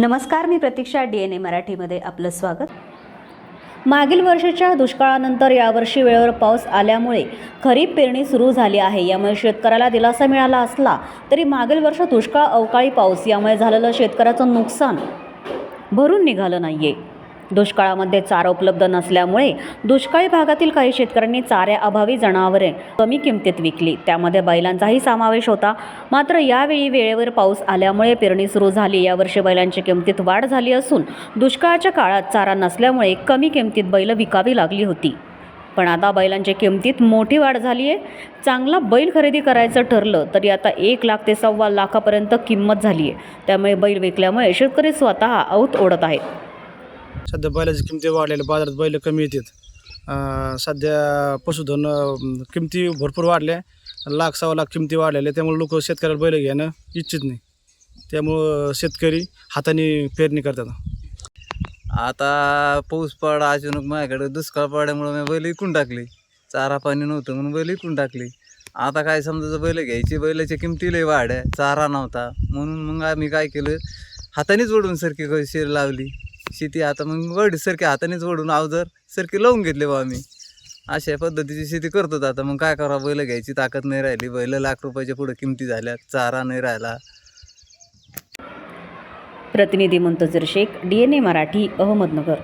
नमस्कार मी प्रतीक्षा D N ए मराठीमध्ये आपलं स्वागत. मागील वर्षीच्या दुष्काळानंतर यावर्षी वेळेवर पाऊस आल्यामुळे खरीप पेरणी सुरू झाली आहे. यामुळे शेतकऱ्याला दिलासा मिळाला असला तरी मागील वर्ष दुष्काळ अवकाळी पाऊस. यामुळे झालेलं शेतकऱ्याचं नुकसान भरून निघालं नाही आहे दुष्काळामध्ये चारा उपलब्ध नसल्यामुळे दुष्काळी भागातील काही शेतकऱ्यांनी चाऱ्याअभावी जनावरे कमी किमतीत विकली. त्यामध्ये बैलांचाही समावेश होता. मात्र यावेळी वेळेवर पाऊस आल्यामुळे पेरणी सुरू झाली. यावर्षी बैलांची किमतीत वाढ झाली असून दुष्काळाच्या काळात चारा नसल्यामुळे कमी किमतीत बैल विकावी लागली होती. पण आता बैलांच्या किमतीत मोठी वाढ झाली आहे चांगला बैल खरेदी करायचं ठरलं तरी आता एक लाख ते सव्वा लाखापर्यंत किंमत झाली आहे त्यामुळे बैल विकल्यामुळे शेतकरी स्वतः औत ओढत आहेत. सध्या बैलाच्या किमती वाढलेल्या बाजारात बैल कमी येतात. सध्या पशुधन किमती भरपूर वाढल्या. लाख सव्वा लाख किमती वाढलेल्या. त्यामुळे लोक शेतकऱ्याला बैल घेणं इच्छित नाही. त्यामुळं शेतकरी हाताने पेरणी करतात. आता पाऊस पडा अचानक माझ्याकडे दुष्काळ पडल्यामुळं मी बैल इकून टाकली. चारा पाणी नव्हतं म्हणून बैल इकून टाकली. आता काय समजायचं बैल घ्यायची बैलाच्या किमती लय आहे चारा नव्हता म्हणून मग आम्ही काय केलं? हातानेच ओढून सरकी शेर लावली? शेती आता मग वडील सरकी हातानेच वडून अवजर सरकी लावून घेतले बा आम्ही. अशा पद्धतीची शेती करतो आता. मग काय करावं? बैल घ्यायची ताकद नाही राहिली. बैल लाख रुपयाच्या पुढे किमती झाल्या. चारा नाही राहिला. प्रतिनिधी Muntazir Shaikh D N A Marathi Ahmednagar.